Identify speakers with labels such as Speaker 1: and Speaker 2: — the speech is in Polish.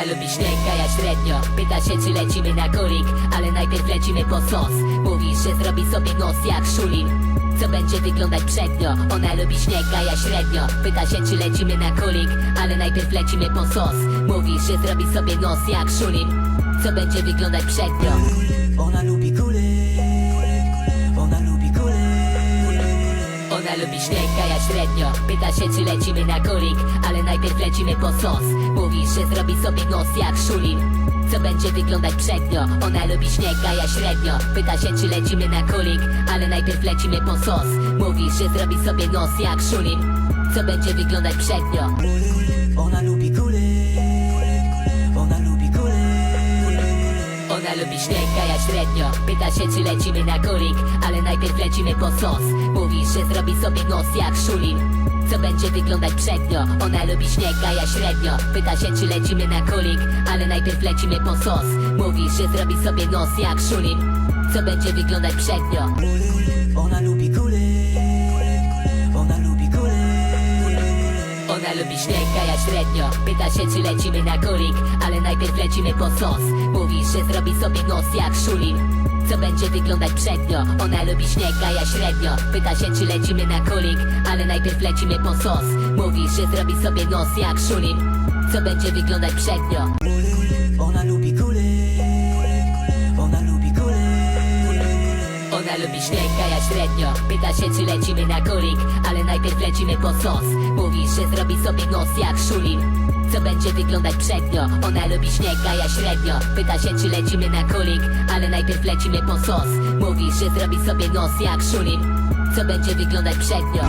Speaker 1: Ona lubi śnieg, a ja średnio. Pyta się czy lecimy na kolik Ale najpierw lecimy po sos. Mówi, że zrobi sobie nos jak szulin. Co będzie wyglądać przednio? Ona lubi śnieg, a ja średnio. Pyta się czy lecimy na kolik Ale najpierw lecimy po sos. Mówi, że zrobi sobie nos jak szulin. Co będzie wyglądać przednio?
Speaker 2: Ona lubi kule Ona lubi kule
Speaker 1: Ona lubi śnieg, a ja średnio. Pyta się czy lecimy na kolik Ale najpierw lecimy po sos. Mówi, że zrobi sobie nos jak szulin co będzie wyglądać przednio? Ona lubi śnieg, a ja średnio. Pyta się czy lecimy na kolik Ale najpierw lecimy po sos. Mówi, że zrobi sobie nos jak szulin Co będzie wyglądać przednio?
Speaker 2: Ona lubi kule Ona lubi
Speaker 1: Ona lubi śnieg, a ja średnio. Pyta się czy lecimy na kolik Ale najpierw lecimy po sos. Mówi, że zrobi sobie nos jak szulin co będzie wyglądać przednio? Ona lubi śnieg, a ja średnio. Pyta się czy lecimy na kolik Ale najpierw lecimy po sos. Mówi, że zrobi sobie nos jak szulin Co będzie wyglądać przednio?
Speaker 2: Ona lubi kule Ona lubi kule
Speaker 1: Ona lubi śnieg, a ja średnio. Pyta się czy lecimy na kolik Ale najpierw lecimy po sos. Mówi, że zrobi sobie nos jak szulin co będzie wyglądać przednio. Ona lubi śnieg, a ja średnio. Pyta się czy lecimy na kolik Ale najpierw lecimy po sos. Mówi, że zrobi sobie nos jak szulin Co będzie wyglądać przednio?
Speaker 2: Ona lubi kule Ona lubi kule
Speaker 1: Ona lubi śnieg, a ja średnio. Pyta się czy lecimy na kolik Ale najpierw lecimy po sos. Mówi, że zrobi sobie nos jak szulin co będzie wyglądać przednio? Ona lubi śnieg, a ja średnio. Pyta się czy lecimy na kolik Ale najpierw lecimy po sos. Mówi, że zrobi sobie nos jak szulin Co będzie wyglądać przednio